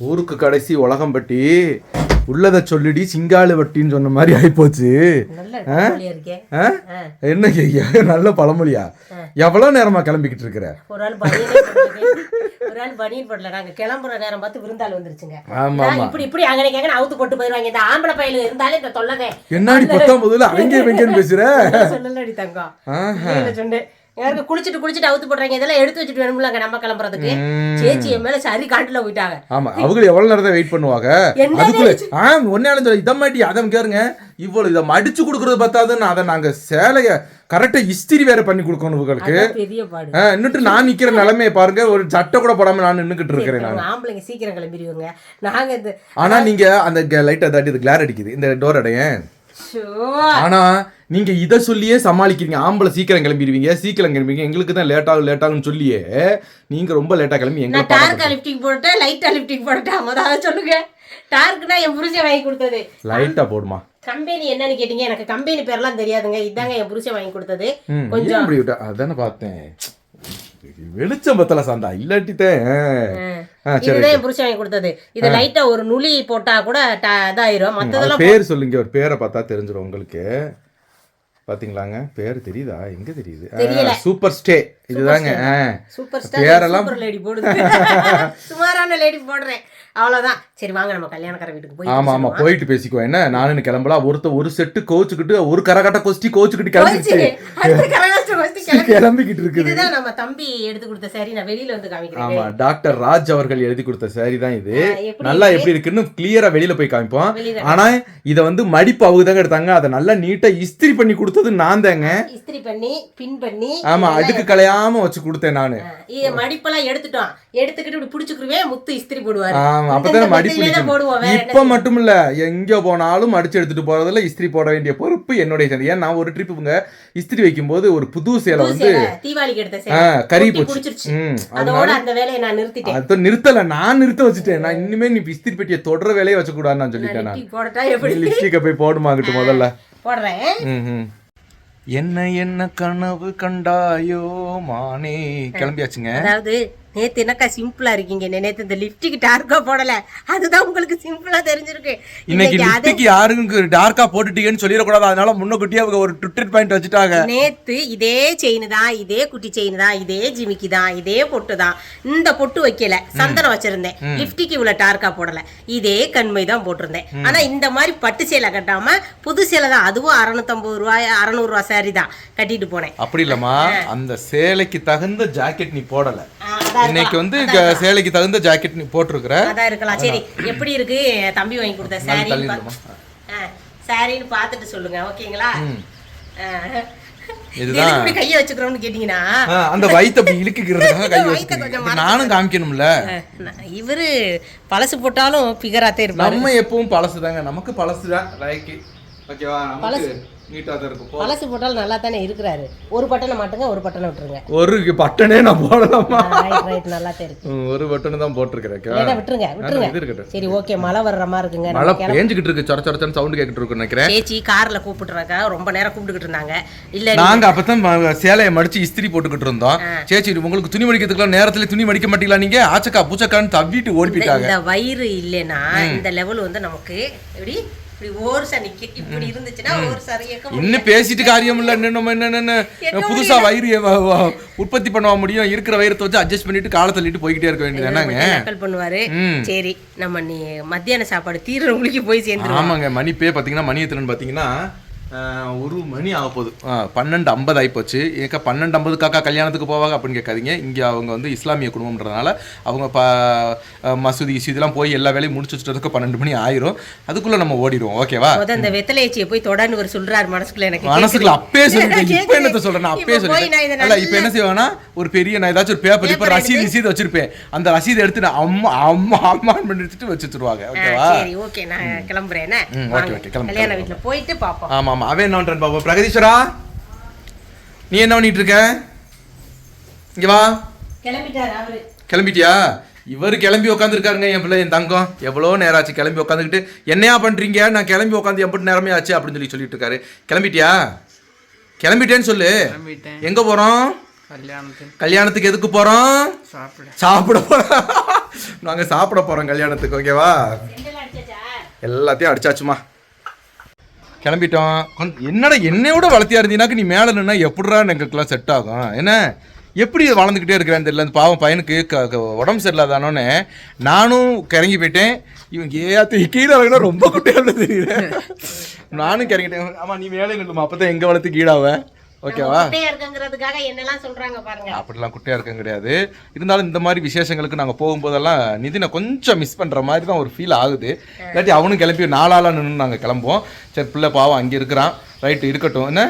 ஊருக்கு கடைசி உலகம்பட்டி உள்ளதை சொல்லிடி சிங்காளு வட்டின்னு சொன்ன மாதிரி ஆயிப்போச்சு? என்ன கேக்கியா நல்ல பழமொழியா? எவ்வளவு நேரமா கிளம்பிக்கிட்டு இருக்கிற ஒரு ஆள் பனியனே போடல நாங்க கிளம்புற நேரம் பார்த்து விருந்தாள் வந்துருச்சுங்க. ஆமா இப்படி இப்படி அங்கனே கேங்க அவுத்து போட்டு போயிருவாங்க. இந்த ஆம்பளை பையல இருந்தாலே இந்த தொல்லதே என்னாடி பத்தொன்பதுல அவங்க வெங்கன்னு பேசுற? சொல்லலடி தங்கம். ஆஹா. இல்ல சொன்னேன்? யாருக்கு குளிச்சுட்டு குளிச்சுட்டு அவுத்து போடுறாங்க இதெல்லாம் எடுத்து வச்சுட்டு வேணும்லங்க நம்ம கிளம்புறதுக்கு. சேச்சி என் மேல சரி காட்டுல போயிட்டாங்க. ஆமா அவங்க எவ்வளவு நேரம் வெயிட் பண்ணுவாங்க? அதுக்குள்ள ஆ ஒன்னாலும் சொல்ல இதை மாட்டி அதை கேருங்க இவ்வளவு இதை மடிச்சு கொடுக்கறது பத்தாதுன்னு அதை நாங்க சேலைய கரெக்டா இஸ்திரி வேற பண்ணி கொடுக்கணும் உங்களுக்கு இன்னுட்டு நான் நிக்கிற நிலைமையை பாருங்க. ஒரு சட்டை கூட போடாம நான் நின்னுக்கிட்டு இருக்கிறேன் நான். ஆம்பளைங்க சீக்கிரம் கிளம்பிடுவாங்க. நாங்க ஆனா நீங்க அந்த லைட்டை தாட்டி இது கிளார் அடிக்குது. இந்த டோர் அடையன். ஆனா நீங்க இத சொல்லியே சமாளிக்கிறீங்க. ஆம்பளை சீக்கிரம் கிளம்பிடுவீங்க. சீக்கிரம் கிளம்பிங்க எங்களுக்கு தான் லேட் ஆகும் லேட் ஆகும்னு சொல்லியே நீங்க ரொம்ப லேட்டா கிளம்பி எங்க நான் டார்க்கா லிப்டிக் போட்டுட்டேன் லைட்டா லிப்டிக் போட்டுட்டேன் முதல்ல அதை சொல்லுங்க. டார்க்னா என் புருஷன் வாங்கி கொடுத்தது. லைட்டா போடுமா? கம்பெனி என்னன்னு கேட்டீங்க? எனக்கு கம்பெனி பேர்லாம் தெரியாதுங்க. இதாங்க என் புருஷன் வாங்கி கொடுத்தது. கொஞ்சம் அப்படி விட்டா? அதானே பார்த்தேன். வெளிச்சம் பத்தல சாந்தா. இல்லாட்டிட்டேன் ஆ, சரி இதுதான் என் புருஷன் வாங்கி கொடுத்தது. இது லைட்டா ஒரு நுழி போட்டா கூட இதாயிரும். அவர் மத்ததெல்லாம் பேர் சொல்லுங்க ஒரு பேரை பார்த்தா தெரிஞ்சிடும் உங்களுக்கு. பாத்தீங்களாங்க? பேர் தெரியுதா? எங்க தெரியுது? Super star. இதுதாங்க. சூப்பர் ஸ்டார் பேரெல்லாம் லேடி போடுது. சுமாரான லேடி போடுறேன். அவ்வளவுதான். சரி வாங்க நம்ம கல்யாணக்கார வீட்டுக்கு போய் ஆமா ஆமா போயிட்டு பேசிக்கோ என்ன? நானும் கிளம்பலாம் ஒருத்த ஒரு செட்டு கோச்சுக்கிட்டு ஒரு கரகட்ட கொஸ்டி கோச்சுக்கிட்டு கிளம்பிச்சு அடுத்த கரகாட்டம் வச்சு கிளம்பி கிளம்பிக்கிட்டு இருக்குது. இதுதான் நம்ம தம்பி எடுத்து கொடுத்த சரி நான் வெளியில வந்து காமிக்கிறேன். ஆமா டாக்டர் ராஜ் அவர்கள் எழுதி கொடுத்த சாரி தான் இது. நல்லா எப்படி இருக்குன்னு கிளியரா வெளியில போய் காமிப்போம். ஆனா இத வந்து மடிப்பு அவங்க தாங்க எடுத்தாங்க. அதை நல்லா நீட்டா இஸ்திரி பண்ணி கொடுத்தது நான் தாங்க. இஸ்திரி பண்ணி பின் பண்ணி ஆமா அடுக்கு கலையாம வச்சு கொடுத்தேன் நானு. மடிப்பெல்லாம் எடுத்துட்டோம். எடுத்துக்கிட்டு இப்படி புடிச்சுக்குருவேன் முத்து இஸ்திரி போடுவாரு. ஆமா அப்பதான் மெத்தையிலே தான் போடுவோம் இப்ப மட்டும் இல்ல எங்க போனாலும் மடிச்சு எடுத்துட்டு போறதுல இஸ்திரி போட வேண்டிய பொறுப்பு என்னுடைய சேர்ந்து ஏன் நான் ஒரு ட்ரிப்புங்க இஸ்திரி வைக்கும்போது ஒரு புது சேலை வந்து தீபாவளிக்கு எடுத்த சேலை. கறி போச்சு. அதோட அந்த வேலையை நான் நிறுத்திட்டேன். அதை நிறுத்தல நான் நிறுத்த வச்சுட்டேன். நான் இனிமே நீ இஸ்திரி பெட்டியை தொடர வேலையை வச்சு கூடாதுன்னு நான் சொல்லிட்டேன் நான் லிப்ஸ்டிக்கை போய் போடுமாங்கிட்டு முதல்ல. போடுறேன். என்ன என்ன கனவு கண்டாயோ மானே கிளம்பியாச்சுங்க. அதாவது நேத்து என்னக்கா சிம்பிளா இருக்கீங்க? நேத்து இந்த லிப்டிக் டார்க்கா போடல. அதுதான் உங்களுக்கு சிம்பிளா தெரிஞ்சிருக்கு. இன்னைக்கு லிப்ஸ்டிக் யாருக்கு டார்க்கா போட்டுட்டீங்கன்னு சொல்லிடக்கூடாது. அதனால முன்னக்கூட்டியே அவங்க ஒரு ட்விட்டர் பாயிண்ட் வச்சுட்டாங்க. நேத்து இதே செயின் தான் இதே குட்டி செயின் தான் இதே ஜிமிக்கி தான் இதே பொட்டு தான். இந்த பொட்டு வைக்கல. சந்தனம் வச்சிருந்தேன். லிப்டிக் இவ்வளவு டார்க்கா போடல. இதே கண்மை தான் போட்டிருந்தேன். ஆனா இந்த மாதிரி பட்டு சேலை கட்டாம புது சேலை தான். அதுவும் அறுநூத்தம்பது ரூபாய் அறநூறு ரூபாய் சாரி தான் கட்டிட்டு போனேன். அப்படி இல்லம்மா. அந்த சேலைக்கு தகுந்த ஜாக்கெட் நீ போடல. இன்னைக்கு வந்து சேலைக்கு தகுந்த ஜாக்கெட் நீ போட்டிருக்கிற. அதான் இருக்கலாம். சரி எப்படி இருக்கு? தம்பி வாங்கி கொடுத்த சாரி. சாரின்னு பார்த்துட்டு சொல்லுங்க ஓகேங்களா. இதுதான். கையை வச்சுக்கிறோம்னு கேட்டீங்கன்னா? அந்த வயித்தை அப்படி இழுக்கிறதுக்காக கை வயித்தை வச்சுக்கிறீங்க. கொஞ்சம் இப்ப நானும் காமிக்கணும்ல. இவரு பழசு போட்டாலும் பிகராத்தே இருப்பாரு. நம்ம எப்பவும் பழசுதாங்க. நமக்கு பழசுதான். ஓகேவா நமக்கு நீட்டா தான் இருக்கும். பழசு போட்டாலும் நல்லா தானே இருக்கிறாரு. ஒரு பட்டனை மாட்டுங்க ஒரு பட்டனை விட்டுருங்க. ஒரு பட்டனே நான் போடலாமா? ரைட் ரைட் நல்லா தான் இருக்கு. ஒரு பட்டன் தான் போட்டிருக்கிறேன். விட்டுருங்க விட்டுருங்க. சரி ஓகே மழை வர்ற மாதிரி இருக்குங்க. மழை பேஞ்சுக்கிட்டு இருக்கு சொர சொரச்சன்னு சவுண்ட் கேட்டுட்டு இருக்கு நினைக்கிறேன். சேச்சி கார்ல கூப்பிட்டுறாங்க ரொம்ப நேரம் கூப்பிட்டுக்கிட்டு இருந்தாங்க. இல்ல நாங்க அப்பதான் சேலையை மடிச்சு இஸ்திரி போட்டுக்கிட்டு இருந்தோம். சேச்சி உங்களுக்கு துணி மடிக்கிறதுக்குலாம் நேரத்துல துணி மடிக்க மாட்டீங்களா நீங்க? ஆச்சக்கா பூச்சக்கான்னு தவிட்டு ஓடி போயிட்டாங்க. இந்த வயிறு இல்லைன்னா இந்த லெவல் வந்து நமக்கு எப்படி? இப்படி ஓர்சா நிக்க இப்படி இருந்துச்சுன்னா ஒரு சரியக்க இன்னும் பேசிட்டு காரியம் இல்ல நம்ம என்ன என்ன புதுசா வயிறு உற்பத்தி பண்ண முடியும். இருக்கிற வயிறத்தை வச்சு அட்ஜஸ்ட் பண்ணிட்டு காலை தள்ளிட்டு போய்கிட்டே இருக்க வேண்டியது என்னங்க பண்ணுவாரு. சரி நம்ம நீ மத்தியான சாப்பாடு தீர உங்களுக்கு போய் சேர்ந்துருவோம். ஆமாங்க மணி பே பாத்தீங்கன்னா மணி எத்தனைன்னு பாத்தீங்கன்னா ஒரு மணி ஆக போகுது. பன்னெண்டு ஐம்பது ஆயிப்போச்சு. ஏக்கா பன்னெண்டு ஐம்பது காக்கா கல்யாணத்துக்கு போவாங்க அப்படின்னு கேட்காதீங்க. இங்கே அவங்க வந்து இஸ்லாமிய குடும்பம்ன்றதுனால அவங்க ப மசூதி இசூதிலாம் போய் எல்லா வேலையும் முடிச்சு வச்சுட்டதுக்கு பன்னெண்டு மணி ஆயிரும். அதுக்குள்ள நம்ம ஓடிடுவோம். ஓகேவா? முத இந்த வெத்தலைச்சியை போய் தொடர்ந்து ஒரு சொல்றாரு. மனசுக்குள்ள எனக்கு மனசுக்குள்ள. அப்பே சொல்லிட்டேன். இப்ப. என்னத்த சொல்றேன்? நான் அப்பே இப்ப போய் நான் இதை சொல்லிட்டேன் அல்ல இப்ப என்ன செய்வேன்னா ஒரு பெரிய நான் ஏதாச்சும் ஒரு பேப்பர் இப்ப ரசீது ரசீது வச்சிருப்பேன். அந்த ரசீது எடுத்து நான் அம்மா அம்மா அம்மான்னு பண்ணி வச்சுட்டு வச்சு வச்சிருவாங்க ஓகேவா? சரி ஓகே நான் கிளம்புறேன். ஓகே, ஓகே, கிளம்பு, கல்யாண கிளம்பு. வீட்டுல போயிட்டு பாப்போம். ஆமா ஆமா அவன் என்ன பண்றான் பாப்போம் பிரகதீஸ்வரா நீ என்ன பண்ணிட்டு இருக்க? இங்க வா. கிளம்பிட்டாரு அவரு. கிளம்பிட்டியா? இவர் கிளம்பி உட்காந்துருக்காருங்க என் பிள்ளை என் தங்கம். எவ்வளோ நேரம் ஆச்சு கிளம்பி உட்காந்துக்கிட்டு என்னையா பண்றீங்க? நான் கிளம்பி உட்காந்து எப்படி நேரமே ஆச்சு அப்படின்னு சொல்லி சொல்லிட்டு இருக்காரு. கிளம்பிட்டியா? கிளம்பிட்டேன்னு சொல்லு. எங்க போறோம்? கல்யாணத்துக்கு. கல்யாணத்துக்கு எதுக்கு போறோம்? சாப்பிட. சாப்பிட போறோம். நாங்க சாப்பிட போறோம் கல்யாணத்துக்கு ஓகேவா எல்லாத்தையும் அடிச்சாச்சுமா. கிளம்பிட்டோம். என்னடா என்னையோட வளர்த்தியா இருந்தீங்கன்னாக்க நீ மேலே நின்னா எப்படிடா எங்களுக்குலாம் செட் ஆகும்? என்ன? எப்படி வளர்ந்துக்கிட்டே இருக்கிறான்னு தெரியல. அந்த பாவம் பையனுக்கு க- உடம்பு சரியில்லாதானோன்னு நானும் கிறங்கி போயிட்டேன். இவன் ஏத்து கீழே இறங்கினா ரொம்ப குட்டியாக தெரியுது நானும் கிறங்கிட்டேன். ஆமாம் நீ மேலே நில்லுமா? அப்பதான் எங்கே வளர்த்து கீழாவ? ஓகேவா? குட்டையா இருக்குங்கிறதுக்காக என்னெல்லாம் சொல்றாங்க பாருங்க. அப்படிலாம் குட்டியாக இருக்க கிடையாது. இருந்தாலும் இந்த மாதிரி விசேஷங்களுக்கு நாங்கள் போகும்போதெல்லாம் நிதினை கொஞ்சம் மிஸ் பண்ணுற மாதிரி தான் ஒரு ஃபீல் ஆகுது. இல்லாட்டி அவனும் கிளம்பி நாளாலாம் நின்று நாங்கள் கிளம்புவோம். சரி பிள்ளை பாவம் அங்கே இருக்கிறான். ரைட்டு இருக்கட்டும். என்ன?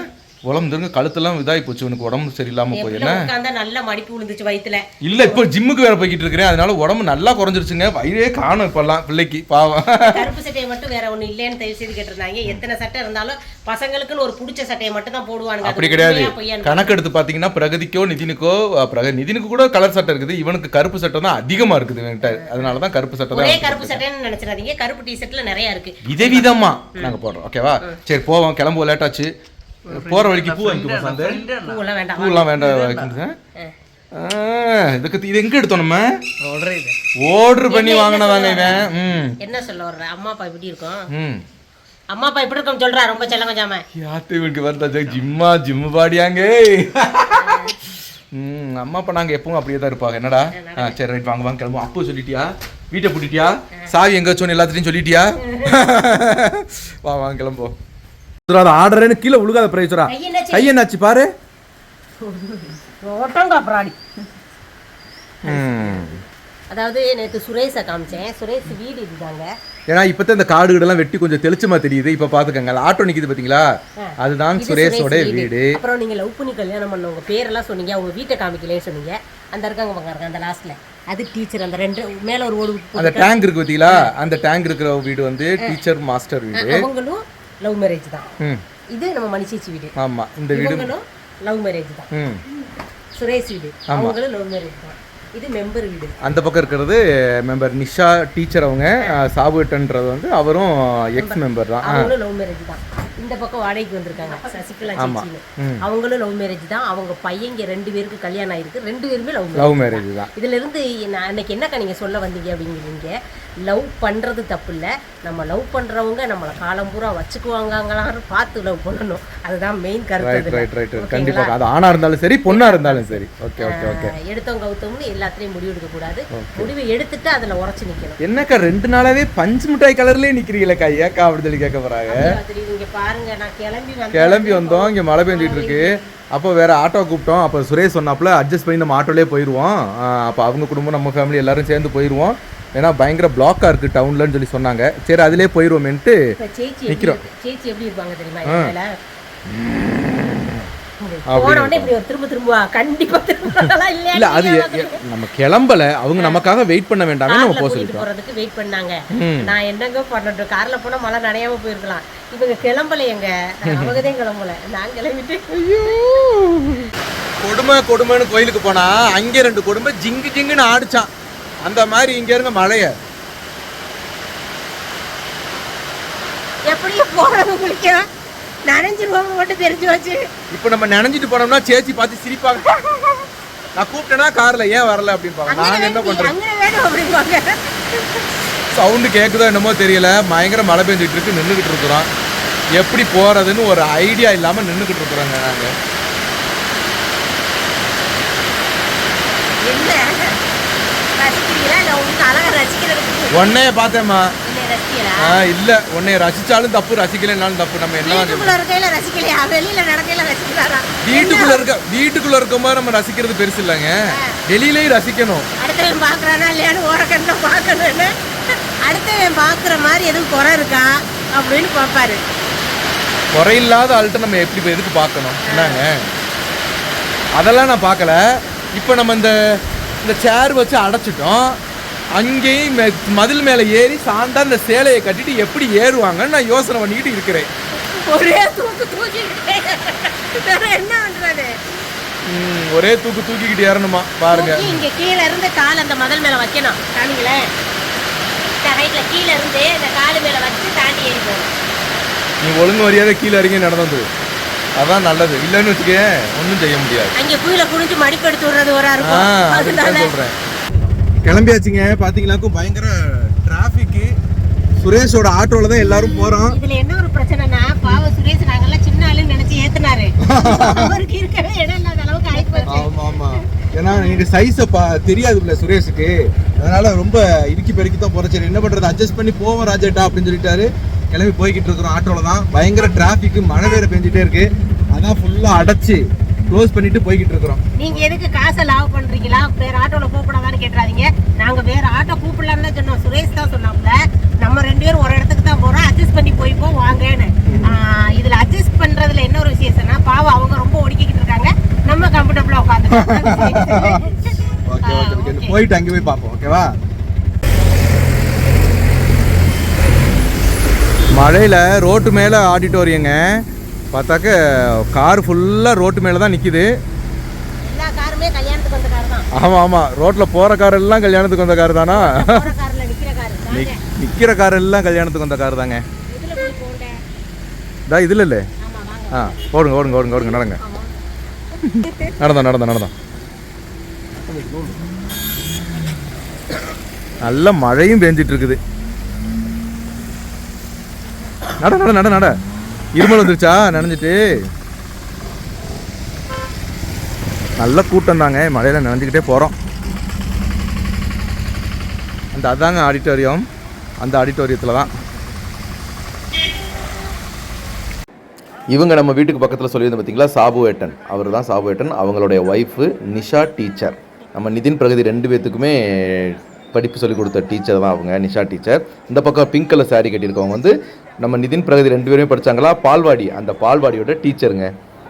உடம்பு திருங்க கழுத்தெல்லாம் இதாகி போச்சு. உனக்கு உடம்பு சரியில்லாமல் போய் என்ன? நல்ல மடிப்பு விழுந்துச்சு வயித்துல. இல்லை இப்போ ஜிம்முக்கு வேற போய்கிட்டு இருக்கிறேன் அதனால உடம்பு நல்லா குறைஞ்சிருச்சுங்க. வயிறே காணும் இப்போல்லாம் பிள்ளைக்கு பாவம். கருப்பு சட்டையை மட்டும் வேற ஒண்ணு இல்லைன்னு தயவு செய்து கேட்டிருந்தாங்க. எத்தனை சட்டை இருந்தாலும் பசங்களுக்குன்னு ஒரு பிடிச்ச சட்டையை மட்டும் தான் போடுவானுங்க. அது அப்படி கிடையாது. கணக்கு எடுத்து பார்த்தீங்கன்னா பிரகதிக்கோ நிதினுக்கோ பிரக நிதினுக்கு கூட கலர் சட்டை இருக்குது. இவனுக்கு கருப்பு சட்டை தான் அதிகமாக இருக்குது இவன்கிட்ட. அதனால தான் கருப்பு சட்டை தான் கருப்பு சட்டைன்னு நினைச்சிடாதீங்க. கருப்பு டி ஷர்ட்ல நிறைய இருக்கு. விதவிதமா நாங்க போடுறோம். ஓகேவா சரி போவோம். கிளம்புவோம். லேட் போற வழிக்கு பூ வாங்கிக்குமா சாந்து பூவெல்லாம் வேண்டாம் பூலாம் வேண்டாம் இதுக்கு இது எங்க எடுத்தோம் நம்ம? ஆர்டர் பண்ணி வாங்கினதாங்க இவன்? ம். என்ன சொல்ல வர்ற? அம்மா அப்பா எப்படி இருக்கும்? ம். அம்மா அப்பா எப்படி இருக்கும் சொல்றா? ரொம்ப செல்லம் கொஞ்சாம யாத்து இவனுக்கு வருதா? ஜிம்மா ஜிம்மு பாடியாங்க ம் அம்மா அப்பா நாங்க எப்பவும் அப்படியே தான் இருப்பாங்க. என்னடா? ஆ சரி ரைட் வாங்க வாங்க கிளம்புவோம். அப்போ சொல்லிட்டியா? வீட்டை பூட்டிட்டியா? சாவி எங்க வச்சோன்னு எல்லாத்தையும் சொல்லிட்டியா? வா வாங்க கிளம்புவோம். ஆர்டர்னு கீழே உழுகாத என்னாச்சு? கையென்னாச்சு பாரு. அதாவது நேத்து சுரேஷை காமிச்சேன். சுரேஷ் வீடு இதுதாங்க. ஏன்னா இப்பதான் இந்த காடு கீடெல்லாம் வெட்டி கொஞ்சம் தெளிச்சமா தெரியுது. இப்ப பாத்துக்கங்க அந்த ஆட்டோ நிக்குது பாத்தீங்களா? அதுதான் சுரேஷோட சுரேஷ் வீடு. அப்புறம் நீங்க லவ் பண்ணி கல்யாணம் பண்ணவங்க பேரெல்லாம் சொன்னீங்க. உங்க வீட்டை காமிக்கலன்னு சொன்னீங்க. அந்த இருக்காங்க பாங்க அந்த லாஸ்ட்ல அது டீச்சர் அந்த ரெண்டு மேல ஒரு ஓடு அந்த டேங்க் இருக்கு பாத்தீங்களா? அந்த டேங்க் இருக்கிற வீடு வந்து டீச்சர் மாஸ்டர் வீடு. அவங்களும் லவ் மேரேஜ் தான். இது நம்ம மணிச்சேச்சி வீடு. ஆமா இந்த வீடு லவ் மேரேஜ் தான். சுரேஷ் வீடு. அவங்களும் லவ் மேரேஜ் தான். இது மெம்பர் வீடு. அந்த பக்கம் இருக்கிறது மெம்பர் நிஷா டீச்சர் அவங்க சாபுட்டன்றது வந்து அவரும் எக்ஸ் மெம்பர். தான். லவ் மேரேஜ் தான். இந்த பக்கம் வாடகைக்கு வந்திருக்காங்க. சசிகலா சேச்சின்னு அவங்களும் லவ் மேரேஜ் தான். அவங்க பையங்க ரெண்டு பேருக்கு கல்யாணம் ஆயிருக்கு. ரெண்டு பேருமே லவ் லவ் மேரேஜ் தான். இதுல இருந்து அன்னைக்கு என்னக்கா நீங்க சொல்ல வந்தீங்க அப்படிங்கிறீங்க? லவ் பண்றது தப்பு இல்ல நம்ம லவ் பண்றவங்க நம்மளை காலம் பூரா வச்சுக்குவாங்களான்னு பார்த்து லவ் பண்ணணும். அதுதான் மெயின் கருத்து ரைட். ரைட்? கண்டிப்பா அது ஆணா இருந்தாலும் சரி பொண்ணா இருந்தாலும் சரி. Okay okay okay. எடுத்தோம் கவுத்தோம்னு எல்லாத்துலயும் முடிவு எடுக்க கூடாது. முடிவை எடுத்துட்டு அதுல உரைச்சு நிக்கணும். என்னக்கா ரெண்டு நாளாவே பஞ்சு மிட்டாய் கலர்லயே நிக்கிறீங்களேக்கா? ஏக்கா அப்படி சொல்லி கேட்க போறாங்க. இங்க கிளம்பி வந்து கிளம்பி வந்தோம் இங்கே மழை பெஞ்சிட்டு இருக்கு. அப்போ வேற ஆட்டோ கூப்பிட்டோம். அப்போ சுரேஷ் சொன்னாப்புல அட்ஜஸ்ட் பண்ணி நம்ம ஆட்டோலே போயிடுவோம் அப்போ அவங்க குடும்பம் நம்ம ஃபேமிலி எல்லாரும் சேர்ந்து போயிடுவோம் ஏன்னா பயங்கர பிளாக்காக இருக்கு டவுன்லன்னு சொல்லி சொன்னாங்க. சரி அதிலே போயிடுவோமேன்ட்டு இப்ப இல்லை அது நம்ம கிளம்பல. அவங்க நமக்காக வெயிட் பண்ண வேண்டாமே நம்ம போக சொல்லிட்டோம். வெயிட் பண்ணாங்க. நான் என்னங்க பண்ணட்டும்? கார்ல போனா மழை நனையாம போயிருக்கலாம். இவங்க கிளம்பல எங்க கிளம்பல. நான் கிளம்பிட்டு ஐயோ. கொடுமை கொடுமைன்னு கோயிலுக்கு போனா அங்கே ரெண்டு கொடுமை ஜிங்கு ஜிங்குன்னு ஆடிச்சான். அந்த மாதிரி இங்க இருங்க மழைய எப்படியும் போறது குளிக்க நனைஞ்சிருவாங்க மட்டும் தெரிஞ்சு வச்சு. இப்போ நம்ம நினைஞ்சிட்டு போனோம்னா சேச்சி பார்த்து சிரிப்பாங்க. நான் கூப்பிட்டேன்னா கார்ல ஏன் வரல அப்படின்பாங்க நாங்க என்ன வேணும் அப்படிம்பாங்க. சவுண்டு கேட்குதோ என்னமோ தெரியல. பயங்கர மழை பெஞ்சிட்டு இருக்கு நின்றுக்கிட்டு இருக்கிறோம். எப்படி போறதுன்னு ஒரு ஐடியா இல்லாம நின்றுக்கிட்டு இருக்கிறோங்க நாங்க. என்ன? ரசிக்கிறீங்களா? இல்ல உங்களுக்கு அழகா ரசிக்கிறதுக்கு உன்னைய பார்த்தேம்மா. இல்ல. உன்னைய ரசிச்சாலும் தப்பு ரசிக்கலைன்னாலும் தப்பு. நம்ம என்ன வீட்டுக்குள்ள இருக்கையில ரசிக்கலையா? வெளியில நடக்கையில ரசிக்கிறாரா வீட்டுக்குள்ள இருக்க வீட்டுக்குள்ள இருக்கும்போது நம்ம ரசிக்கிறது பெருசு இல்லைங்க. வெளியிலேயும் ரசிக்கணும். அடுத்தவன் பாக்குறானா இல்லையான்னு ஓரக்கண்ண பார்க்கணும்னு. அடுத்தவன் பாக்குற மாதிரி எதுவும் குறை இருக்கா அப்படின்னு பார்ப்பாரு. குறையில்லாத ஆள்கிட்ட நம்ம எப்படி எதுக்கு பார்க்கணும்? என்னங்க? அதெல்லாம் நான் பார்க்கல. இப்போ நம்ம இந்த இந்த சேர் வச்சு அடைச்சிட்டோம். அங்கேயும் மதில் மேலே ஏறி சாந்தா இந்த சேலையை கட்டிட்டு எப்படி ஏறுவாங்கன்னு நான் யோசனை பண்ணிக்கிட்டு இருக்கிறேன். ஒரே தூக்கு தூக்கிக்கிட்டே. என்ன பண்றது? ஒரே தூக்கு தூக்கிக்கிட்டு ஏறணுமா? பாருங்க. இங்க கீழ இருந்து கால் அந்த மதல் மேல வைக்கணும். காமிங்களேன். ரைட்ல கீழ இருந்து இந்த காலு மேல வச்சு தாண்டி ஏறி போகணும். நீ ஒழுங்கு மரியாதை கீழே இறங்கி நடந்து வந்துரு அதான் நல்லது. இல்லைன்னு வச்சுக்க ஒன்றும் செய்ய முடியாது. அங்க குயில குனிஞ்சு மடிப்பு எடுத்து விடுறது ஒரு ஆ இருக்கும் அதுதான் அதனால சொல்கிறேன் கிளம்பியாச்சுங்க. பார்த்தீங்கன்னாக்கும் பயங்கர டிராஃபிக்கு சுரேஷோட ஆட்டோவில் தான் எல்லாரும் போகிறோம் இதுல என்ன ஒரு பிரச்சனைனா பாவம் சுரேஷ் நாங்கெல்லாம் சின்ன ஆளுன்னு நினைச்சு ஏத்துனாரு. அவருக்கு இருக்கவே இடம் இல்லாத அளவுக்கு ஆகி போச்சு. ஆமா ஆமா ஏன்னா எனக்கு சைஸை தெரியாதுல்ல சுரேஷுக்கு. அதனால ரொம்ப இறுக்கி பெருக்கி தான் போறேன் சரி என்ன பண்றது? அட்ஜஸ்ட் பண்ணி போவோம் ராஜேட்டா அப்படின்னு சொல்லிட்டாரு. கிளம்பி போய்கிட்டு இருக்கிறோம் ஆட்டோல தான். பயங்கர டிராஃபிக் மழை வேற பெஞ்சிட்டே இருக்கு. அதான் ஃபுல்லா அடைச்சு. க்ளோஸ் பண்ணிட்டு போய்கிட்டு இருக்கிறோம். நீங்க எதுக்கு காசை லாவ் பண்றீங்களா? வேற ஆட்டோல கூப்பிடாதான்னு கேட்டுறாதீங்க நாங்க வேற ஆட்டோ கூப்பிடலாம்னு தான் சொன்னோம். சுரேஷ் தான் சொன்னாப்ல நம்ம ரெண்டு பேரும் ஒரு இடத்துக்கு தான் போறோம். அட்ஜஸ்ட் பண்ணி போய்ப்போம் வாங்கன்னு. இதுல அட்ஜஸ்ட் பண்றதுல என்ன ஒரு விசேஷம்னா பாவம் அவங்க ரொம்ப ஒடுக்கிக்கிட்டு இருக்காங்க. நம்ம கம்ஃபர்டபுளா ஓகே ஓகே போயிட்டு அங்கே போய் பார்ப்போம் ஓகேவா மழையில் ரோட்டு மேலே ஆடிட்டோரியங்க பார்த்தாக்க கார் ஃபுல்லாக ரோட்டு மேலே தான் நிற்கிது ஆமாம் ஆமாம் ரோட்டில் போகிற கார் எல்லாம் கல்யாணத்துக்கு வந்த கார் தானா. நிற்கிற கார் எல்லாம் கல்யாணத்துக்கு வந்த கார் தாங்க. இதா இதில் இல்லை? ஆ ஓடுங்க ஓடுங்க ஓடுங்க ஓடுங்க நடங்க. நடந்தோம் நடந்தோம் நடந்தோம் நல்ல மழையும் பெஞ்சிட்டு இருக்குது. நட நட நட நட. இருமல் வந்துருச்சா? நனைஞ்சிட்டு. நல்ல கூட்டம் தாங்க. மழையில் நனைஞ்சிக்கிட்டே போகிறோம் அந்த அதாங்க ஆடிட்டோரியம். அந்த ஆடிட்டோரியத்தில் தான். இவங்க நம்ம வீட்டுக்கு பக்கத்தில் சொல்லியிருந்தோம் பார்த்தீங்களா சாபு ஏட்டன். அவர் தான் சாபு ஏட்டன். அவங்களுடைய ஒய்ஃபு நிஷா டீச்சர் நம்ம நிதின் பிரகதி ரெண்டு பேர்த்துக்குமே படிப்பு சொல்லிக் கொடுத்த டீச்சர் தான் அவங்க நிஷா டீச்சர் இந்த பக்கம் பிங்க் கலர் saree கட்டியிருக்கவங்க வந்து நம்ம நிதின் பிரகதி ரெண்டு பேருமே படிச்சாங்களா? பால்வாடி அந்த பால்வாடியோட டீச்சருங்க.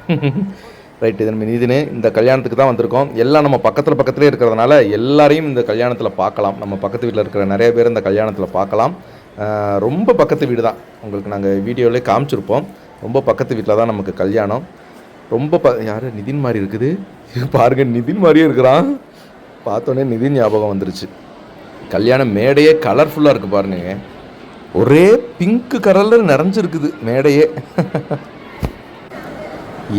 ரைட் இது நம்ம நிதின் இந்த கல்யாணத்துக்கு தான் வந்திருக்கோம். எல்லாம் நம்ம பக்கத்தில் பக்கத்துலேயே இருக்கிறதுனால எல்லாரையும் இந்த கல்யாணத்தில் பார்க்கலாம். நம்ம பக்கத்து வீட்டில் இருக்கிற நிறைய பேர் இந்த கல்யாணத்தில் பார்க்கலாம். ரொம்ப பக்கத்து வீடு தான். உங்களுக்கு நாங்கள் வீடியோவிலே காமிச்சிருப்போம். ரொம்ப பக்கத்து வீட்டில் தான் நமக்கு கல்யாணம். ரொம்ப ப யார்? நிதின் மாதிரி இருக்குது? பாருங்க நிதின் மாதிரியே இருக்கிறான். பார்த்தோன்னே நிதின் ஞாபகம் வந்துருச்சு. கல்யாண மேடையே கலர்ஃபுல்லாக இருக்குது பாருங்க. ஒரே பிங்க்கு கலரில் நிறைஞ்சிருக்குது மேடையே.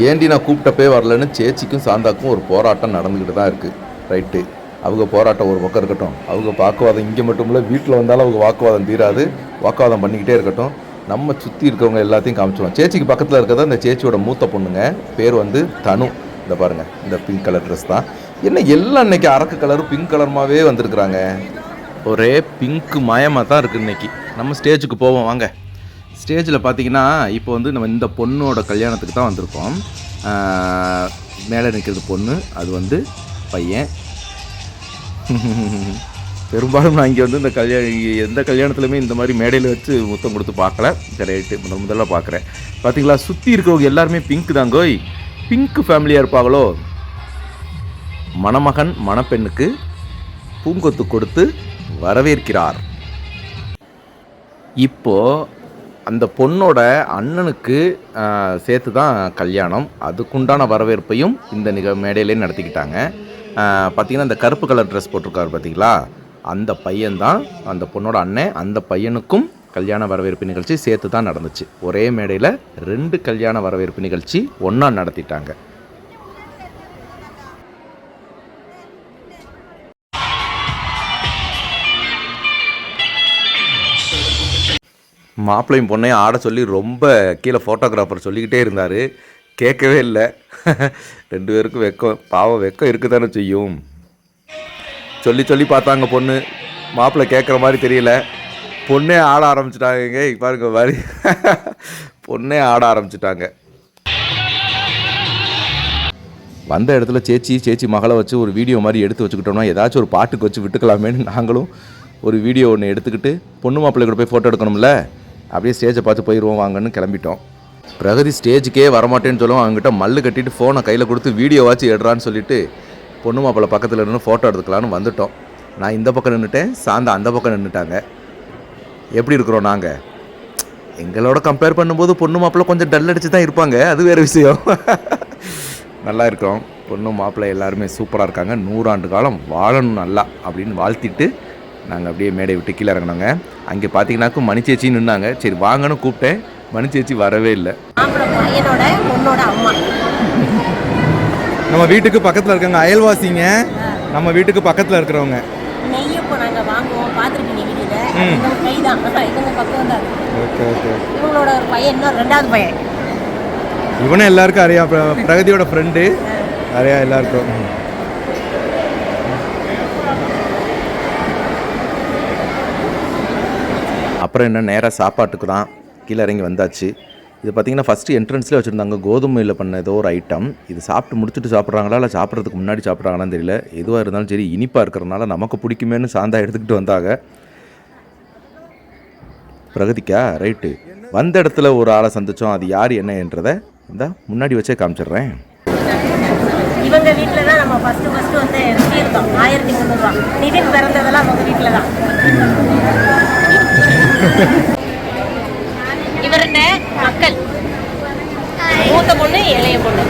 ஏண்டி நான் கூப்பிட்டப்பே வரலன்னு சேச்சிக்கும் சாந்தாக்கும் ஒரு போராட்டம் நடந்துக்கிட்டு தான் இருக்குது ரைட்டு அவங்க போராட்டம் ஒரு பக்கம் இருக்கட்டும். அவங்க வாக்குவாதம் இங்கே மட்டும் இல்லை வீட்டில் வந்தாலும் அவங்க வாக்குவாதம் தீராது. வாக்குவாதம் பண்ணிக்கிட்டே இருக்கட்டும். நம்ம சுற்றி இருக்கவங்க எல்லாத்தையும் காமிச்சிடுவோம் சேச்சிக்கு பக்கத்தில் இருக்கிறத அந்த சேச்சியோட மூத்த பொண்ணுங்க. பேர் வந்து தனு. இந்த பாருங்கள் இந்த பிங்க் கலர் ட்ரெஸ் தான். என்ன எல்லாம் இன்றைக்கி அரக்கு கலர் பிங்க் கலர்மாவே வந்திருக்கிறாங்க? ஒரே பிங்க்கு மயமாக தான் இருக்குது இன்றைக்கி நம்ம ஸ்டேஜுக்கு போவோம் வாங்க. ஸ்டேஜில் பார்த்தீங்கன்னா இப்போ வந்து நம்ம இந்த பொண்ணோட கல்யாணத்துக்கு தான் வந்திருக்கோம். மேலே நிற்கிறது பொண்ணு அது வந்து பையன். பெரும்பாலும் நான் இங்கே வந்து இந்த கல்யாணம் எந்த கல்யாணத்துலையுமே இந்த மாதிரி மேடையில் வச்சு முத்தம் கொடுத்து பார்க்கல கரெக்டு முதல் முதல்ல பார்க்குறேன் பார்த்தீங்களா சுற்றி இருக்கிறவங்க எல்லாருமே பிங்க் தாங்கோய் பிங்க் ஃபேமிலியாக இருப்பாங்களோ? மணமகன் மணப்பெண்ணுக்கு பூங்கொத்து கொடுத்து வரவேற்கிறார். இப்போ அந்த பொண்ணோட அண்ணனுக்கு சேர்த்து தான் கல்யாணம். அதுக்குண்டான வரவேற்பையும் இந்த நிக மேடையிலே நடத்திக்கிட்டாங்க. பார்த்திங்கன்னா பார்த்தீங்கன்னா இந்த கருப்பு கலர் ட்ரெஸ் போட்டிருக்காரு பார்த்தீங்களா அந்த பையன்தான் அந்த பொண்ணோட அண்ணன் அந்த பையனுக்கும் கல்யாண வரவேற்பு நிகழ்ச்சி சேர்த்து தான் நடந்துச்சு. ஒரே மேடையில் ரெண்டு கல்யாண வரவேற்பு நிகழ்ச்சி ஒன்றா நடத்திட்டாங்க. மாப்பிள்ளையும் பொண்ணையும் ஆட சொல்லி ரொம்ப கீழே ஃபோட்டோகிராஃபர் சொல்லிக்கிட்டே இருந்தார். கேட்கவே இல்லை. ரெண்டு பேருக்கும் வெக்கம் பாவம் வெக்கம் இருக்க தானே செய்யும். சொல்லி சொல்லி பார்த்தாங்க பொண்ணு. மாப்பிள்ளை கேட்குற மாதிரி தெரியல. பொண்ணே ஆட ஆரம்பிச்சிட்டாங்க. பாருங்க மாதிரி பொண்ணே ஆட ஆரம்பிச்சிட்டாங்க. வந்த இடத்துல சேச்சி சேச்சி மகளை வச்சு ஒரு வீடியோ மாதிரி எடுத்து வச்சுக்கிட்டோம்னா ஏதாச்சும் ஒரு பாட்டுக்கு வச்சு விட்டுக்கலாமேன்னு நாங்களும் ஒரு வீடியோ ஒன்று எடுத்துக்கிட்டு பொண்ணு மாப்பிள்ளை கூட போய் ஃபோட்டோ எடுக்கணும்ல? அப்படியே ஸ்டேஜை பார்த்து போயிடுவோம் வாங்கன்னு கிளம்பிட்டோம். பிரகதி ஸ்டேஜுக்கே வரமாட்டேன்னு சொல்லுவோம் அவங்ககிட்ட மல்லு கட்டிட்டு ஃபோனை கையில் கொடுத்து வீடியோவாச்சும் எடுறான்னு சொல்லிட்டு பொண்ணு மாப்பிள்ளை பக்கத்தில் நின்று ஃபோட்டோ எடுத்துக்கலான்னு வந்துட்டோம். நான் இந்த பக்கம் நின்றுட்டேன் சாந்தா அந்த பக்கம் நின்றுட்டாங்க எப்படி இருக்கிறோம் நாங்கள் எங்களோட கம்பேர் பண்ணும்போது பொண்ணு மாப்பிள்ளை கொஞ்சம் டல் அடிச்சு தான் இருப்பாங்க. அது வேறு விஷயம். நல்லா இருக்கோம். பொண்ணு மாப்பிள்ளை எல்லாருமே சூப்பராக இருக்காங்க. நூறாண்டு காலம் வாழணும் நல்லா அப்படின்னு வாழ்த்திட்டு நாங்கள் அப்படியே மேடை விட்டு கீழே இறங்கினோங்க. அங்கே பார்த்தீங்கன்னாக்கும் மணிச்சேச்சி நின்னாங்க. சரி வாங்கன்னு கூப்பிட்டேன். மணி சேச்சி வரவே இல்லை. மாப்பிள்ளை பையனோட பொண்ணோட அம்மா. நம்ம வீட்டுக்கு பக்கத்தில் இருக்கவங்க அயல்வாசிங்க. நம்ம வீட்டுக்கு பக்கத்தில் இருக்கிறவங்க. இவனும் எல்லாருக்கும் அறியா பிர- பிரகதியோட ஃப்ரெண்டு அறியா எல்லாருக்கும். அப்புறம் என்ன நேராக சாப்பாட்டுக்கு தான் கீழே இறங்கி வந்தாச்சு. இது பார்த்தீங்கன்னா ஃபஸ்ட்டு என்ட்ரன்ஸ்லேயே வச்சுருந்தாங்க கோதுமையில் பண்ண ஏதோ ஒரு ஐட்டம் இது சாப்பிட்டு முடிச்சுட்டு சாப்பிட்றாங்களா இல்லை சாப்பிட்றதுக்கு முன்னாடி சாப்பிட்றாங்களான்னு தெரியல. எதுவாக இருந்தாலும் சரி இனிப்பாக இருக்கிறனால நமக்கு பிடிக்குமேன்னு சாந்தா எடுத்துக்கிட்டு வந்தாங்க. பிரகதிக்கா ரைட்டு வந்த இடத்துல ஒரு ஆளை சந்திச்சோம் அது யார் என்ன என்றதை இந்த முன்னாடி வச்சே காமிச்சிடுறேன். இவங்க வீட்டில் தான் நம்ம ஃபஸ்ட்டு ஃபஸ்ட்டு வந்து இருந்தோம் ஆயிரத்தி முந்நூறுரூவா நிதின் பிறந்ததெல்லாம் அவங்க வீட்டில் தான். இவர்கிட்ட மக்கள். மூத்த பொண்ணு இளைய பொண்ணு.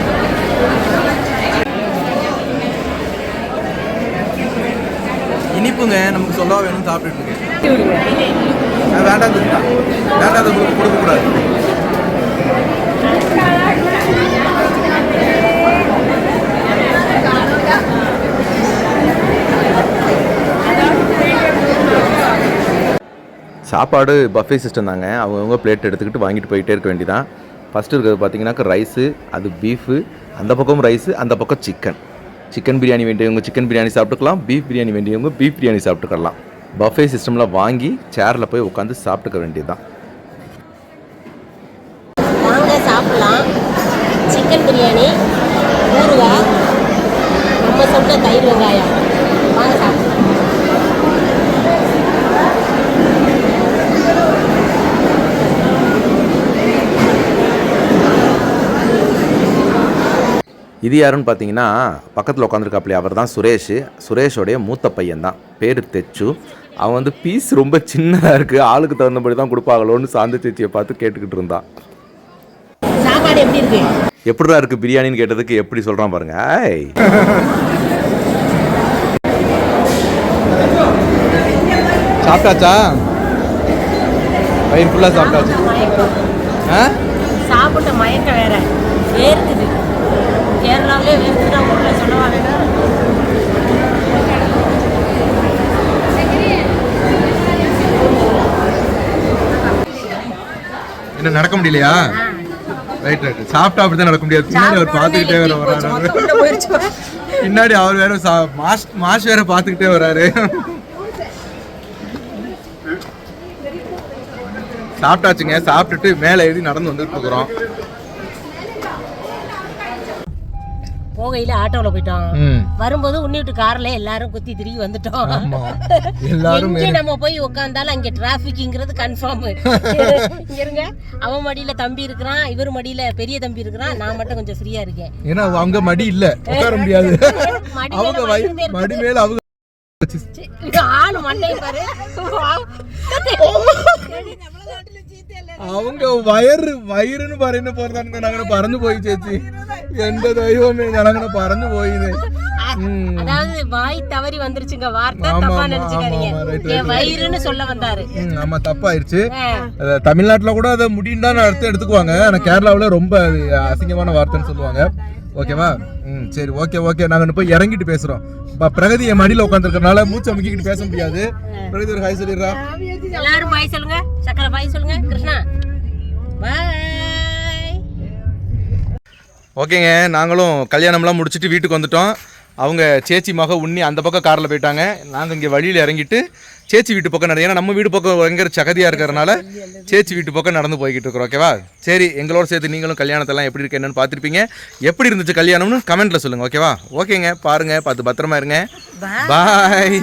இனிப்புங்க நமக்கு சொல்லவா வேணும் சாப்பிட்டுட்டு வேண்டாம் வேண்டாம் கொடுக்கக்கூடாது சாப்பாடு பஃபே சிஸ்டம் தாங்க. அவங்கவுங்க பிளேட் எடுத்துக்கிட்டு வாங்கிட்டு போயிட்டே இருக்க வேண்டியதான் ஃபஸ்ட்டு இருக்கிறது பார்த்தீங்கன்னாக்கா ரைஸு அது பீஃபு அந்த பக்கம் ரைஸு அந்த பக்கம் சிக்கன் சிக்கன் பிரியாணி வேண்டியவங்க சிக்கன் பிரியாணி சாப்பிட்டுக்கலாம். பீஃப் பிரியாணி வேண்டியவங்க பீஃப் பிரியாணி சாப்பிட்டுக்கலாம். பஃபே சிஸ்டமில் வாங்கி சேரில் போய் உட்காந்து சாப்பிட்டுக்க வேண்டியதுதான். வாங்க சிக்கன் பிரியாணி ஊறுகாய் நம்ம சொன்ன தயிர் வெங்காயம். இது யாருன்னு பார்த்தீங்கன்னா பக்கத்தில் உட்காந்துருக்காப்லையே அவர் தான் சுரேஷ். சுரேஷோடைய மூத்த பையன் தான் பேர் தெச்சு. அவன் வந்து பீஸ் ரொம்ப சின்னதாக இருக்குது ஆளுக்கு தகுந்தபடி தான் கொடுப்பாங்களோன்னு சாந்த சேச்சியை பார்த்து கேட்டுக்கிட்டு இருந்தான். சாப்பாடு எப்படி இருக்கு? எப்படிடா இருக்கு பிரியாணின்னு கேட்டதுக்கு எப்படி சொல்கிறான் பாருங்க. ஐய் சாப்பிட்டாச்சா? வயிறு ஃபுல்லாக சாப்பிட்டாச்சு. ஆ சாப்பிட்ட மயக்கம் வேற வேர்க்குது கேரளாவிலே வேர்க்குதுன்னா ஊரில் சொல்லவா வேணும் என்ன நடக்க முடியலையா? ரைட் ரைட் சாப்பிட்டா அப்படி தான் நடக்க முடியாது. பின்னாடி அவர் பார்த்துக்கிட்டே வேற வராரு பின்னாடி அவர் வேற மாஸ் மாஸ் வேற பார்த்துக்கிட்டே வராரு சாப்பிட்டாச்சுங்க. சாப்பிட்டுட்டு மேலே ஏறி நடந்து வந்துட்டு இருக்கிறோம். போகையில ஆட்டோவில் போயிட்டோம். வரும்போது உன்னி விட்டு கார்ல எல்லாரும் குத்தி திரும்பி வந்துட்டோம். எல்லாரும் நம்ம போய் உட்காந்தாலும் அங்க டிராபிக்ங்கிறது கன்ஃபார்ம் இருங்க. அவன் மடியில தம்பி இருக்கிறான் இவர் மடியில பெரிய தம்பி இருக்கிறான். நான் மட்டும் கொஞ்சம் ஃப்ரீயா இருக்கேன். ஏன்னா அவங்க மடி இல்ல. உட்கார முடியாது. அவங்க மடி மேல அவங்க அவங்க വയറ് വയറിന് പറയുന്ന പോലെ തന്നെ ഞങ്ങൾ പറഞ്ഞു പോയി ചേച്ചി എന്റെ ദൈവമേ ഞങ്ങളങ്ങനെ പറഞ്ഞു പോയിന്ന് அதாவது வாய் தவறி வந்துருச்சுங்க வார்த்தை ஆமா, தப்பா ஆமா, நினைச்சுக்காதீங்க ஆமா, right, என் வயிறுன்னு சொல்ல வந்தாரு ம், ஆமா தப்பாயிருச்சு ஆ. அது தமிழ்நாட்டுல கூட அதை முடியுண்டான்னு அர்த்தம் எடுத்துக்குவாங்க ஆனா கேரளாவுல ரொம்ப அது அசிங்கமான வார்த்தைன்னு சொல்லுவாங்க ஓகேவா? ம் சரி ஓகே ஓகே. நாங்க போய் இறங்கிட்டு பேசுறோம். இப்ப பிரகதி என் மடியில உட்காந்துருக்கனால மூச்சை முக்கிக்கிட்டு பேச முடியாது. பிரகதி ஒரு ஹாய் சொல்லிடுறா. எல்லாரும் பாய் சொல்லுங்க. சக்கரை பாய் சொல்லுங்க. கிருஷ்ணா. பாய். ஓகேங்க நாங்களும் கல்யாணம்லாம் முடிச்சுட்டு வீட்டுக்கு வந்துட்டோம். அவங்க சேச்சி மக உண்ணி அந்த பக்கம் காரில் போயிட்டாங்க. நாங்கள் இங்கே வழியில் இறங்கிட்டு சேச்சி வீட்டு பக்கம் நடந்து ஏன்னா நம்ம வீடு பக்கம் பயங்கர சகதியாக இருக்கிறனால சேச்சி வீட்டு பக்கம் நடந்து போய்கிட்டு இருக்கிறோம் ஓகேவா சரி எங்களோட சேர்த்து நீங்களும் கல்யாணத்தெல்லாம் எப்படி இருக்கு என்னன்னு பார்த்துருப்பீங்க. எப்படி இருந்துச்சு கல்யாணம்னு கமெண்ட்டில் சொல்லுங்கள் ஓகேவா ஓகேங்க பாருங்கள் பார்த்து பத்திரமா இருங்க. பாய்